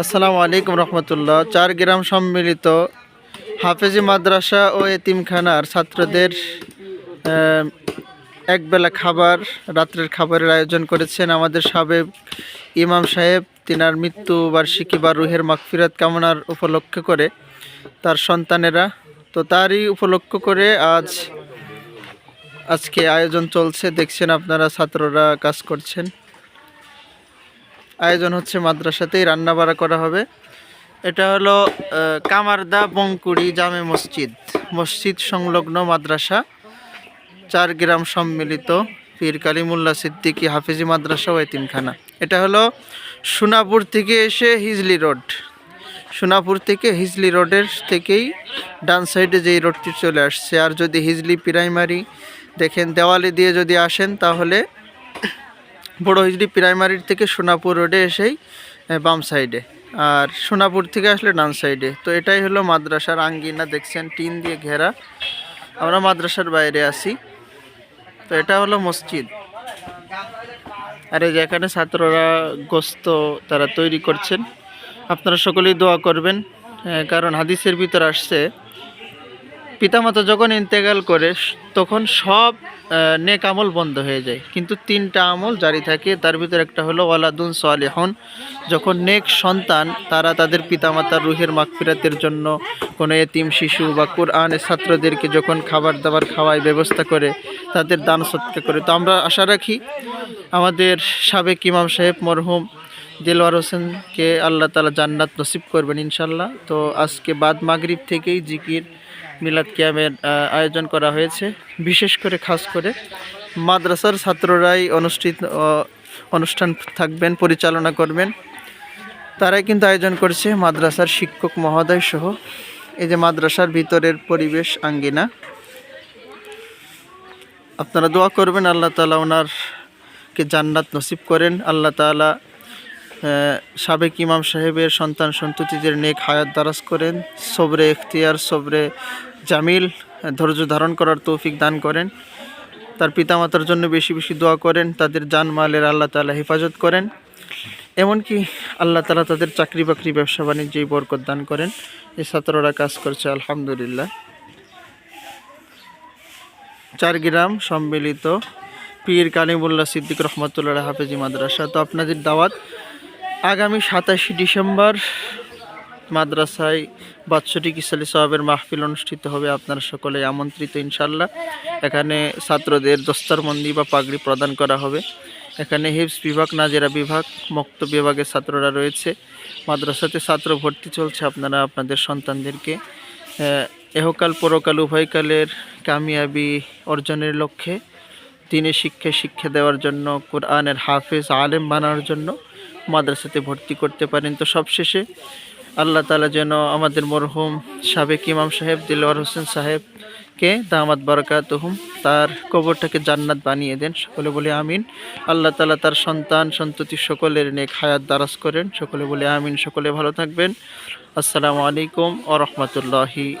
আসসালামু আলাইকুম রহমতুল্লাহ। চার গ্রাম সম্মিলিত হাফেজি মাদ্রাসা ও এতিমখানার ছাত্রদের একবেলা খাবার, রাত্রের খাবারের আয়োজন করেছেন আমাদের সাবেক ইমাম সাহেব। তিনার মৃত্যু বার্ষিকী বা রুহের মাগফিরাত কামনার উপলক্ষ করে তার সন্তানেরা। তো তারই উপলক্ষ করে আজ, আজকে আয়োজন চলছে। দেখছেন আপনারা ছাত্ররা কাজ করছেন। আয়োজন হচ্ছে মাদ্রাসাতেই রান্না বাড়া করা হবে। এটা হলো কামারদা বঙ্কুড়ি জামে মসজিদ। মসজিদ সংলগ্ন মাদ্রাসা, চার গ্রাম সম্মিলিত পীর কালিমুল্লা সিদ্দিকী হাফিজি মাদ্রাসা ও এতিমখানা। এটা হলো সোনাপুর থেকে এসে হিজলি রোড। সোনাপুর থেকে হিজলি রোডের থেকেই ডান সাইডে যেই রোডটি চলে আসছে। আর যদি হিজলি প্রাইমারি দেখেন, দেওয়ালি দিয়ে যদি আসেন, তাহলে বড় হিজড়ি প্রাইমারির থেকে সোনাপুর রোডে এসেই বাম সাইডে। আর সোনাপুর থেকে আসলে ডান সাইডে। তো এটাই হলো মাদ্রাসার আঙ্গিনা, দেখছেন, টিন দিয়ে ঘেরা। আমরা মাদ্রাসার বাইরে আছি। তো এটা হলো মসজিদ। আর এই যে এখানে ছাত্ররা গোস্ত তারা তৈরি করছেন। আপনারা সকলেই দোয়া করবেন কারণ হাদিসের ভিতর আসছে পিতামাতা যখন ইন্তেকাল করে, তখন সব নেক আমল বন্ধ হয়ে যায়। কিন্তু তিনটা আমল জারি থাকে। তার ভিতর একটা হলো, ওয়ালাদুন সালেহন। যখন নেক সন্তান, তারা তাদের পিতামাতার রুহের মাগফিরাতের জন্য কোনো এতিম শিশু বা কোরআনের ছাত্রদেরকে যখন খাবার দাবার খাওয়ায়, ব্যবস্থা করে, তাদের দান সৎকা করে। তো আমরা আশা রাখি, আমাদের সাবেক ইমাম সাহেব মরহুম দিলওয়ার হোসেনকে আল্লাহ তালা জান্নাত নসিব করবেন ইনশাল্লাহ তো আজকে বাদ মাগরিব থেকেই জিকির মিলাদ কিয়ামের আয়োজন করা হয়েছে। বিশেষ করে খাস করে মাদ্রাসার ছাত্ররাই অনুষ্ঠিত অনুষ্ঠান থাকবেন, পরিচালনা করবেন। তারাই কিন্তু আয়োজন করছে মাদ্রাসার শিক্ষক মহোদয় সহ। এই যে মাদ্রাসার ভিতরের পরিবেশ আঙ্গিনা। আপনারা দোয়া করবেন, আল্লাহ তালা ওনারকে জান্নাত নসিব করেন। আল্লাহ তালা সাবেক ইমাম সাহেবের সন্তান সন্ততিদের নেক হায়াত দারাজ করেন, সবরে এখতিয়ার, সবরে জামিল, ধৈর্য ধারণ করার তৌফিক দান করেন। তার পিতামাতার জন্য বেশি বেশি দোয়া করেন, তাদের জানমালের আল্লাহ তালা হেফাজত করেন। এমনকি আল্লাহ তালা তাদের চাকরি বাকরি ব্যবসা বাণিজ্যেই বরকত দান করেন। এই ছাত্ররা কাজ করছে, আলহামদুলিল্লাহ। চার গ্রাম সম্মিলিত পীর কালিমুল্লাহ সিদ্দিক রহমতুল্লাহ হাফেজি মাদ্রাসা। তো আপনাদের দাওয়াত আগামী সাতাশে ডিসেম্বর মাদ্রাসায় বাৎসরিক ইসালি সাহাবের মাহফিল অনুষ্ঠিত হবে। আপনারা সকলে আমন্ত্রিত ইনশাল্লাহ এখানে ছাত্রদের দস্তারবন্দি বা পাগড়ি প্রদান করা হবে। এখানে হিপস বিভাগ, নাজেরা বিভাগ, মুক্ত বিভাগের ছাত্ররা রয়েছে। মাদ্রাসাতে ছাত্র ভর্তি চলছে। আপনারা আপনাদের সন্তানদেরকে এহকাল, পরকাল, উভয়কালের কামিয়াবি অর্জনের লক্ষ্যে দিনের শিক্ষায় শিক্ষা দেওয়ার জন্য, কোরআনের হাফেজ, আলেম বানানোর জন্য মাদ্রাসাতে ভর্তি করতে পারেন। তো সবশেষে আল্লাহ তালা যেন আমাদের মরহুম সাবেক ইমাম সাহেব দিলওয়ার হোসেন সাহেবকে দামাত বরকাতহুম তার কবরটাকে জান্নাত বানিয়ে দেন। সকলে বলে আমিন। আল্লাহ তালা তার সন্তান, সন্ততি সকলের নেক হায়াত দারাজ করেন। সকলে বলে আমিন। সকলে ভালো থাকবেন। আসসালামু আলাইকুম ও রহমতুল্লাহি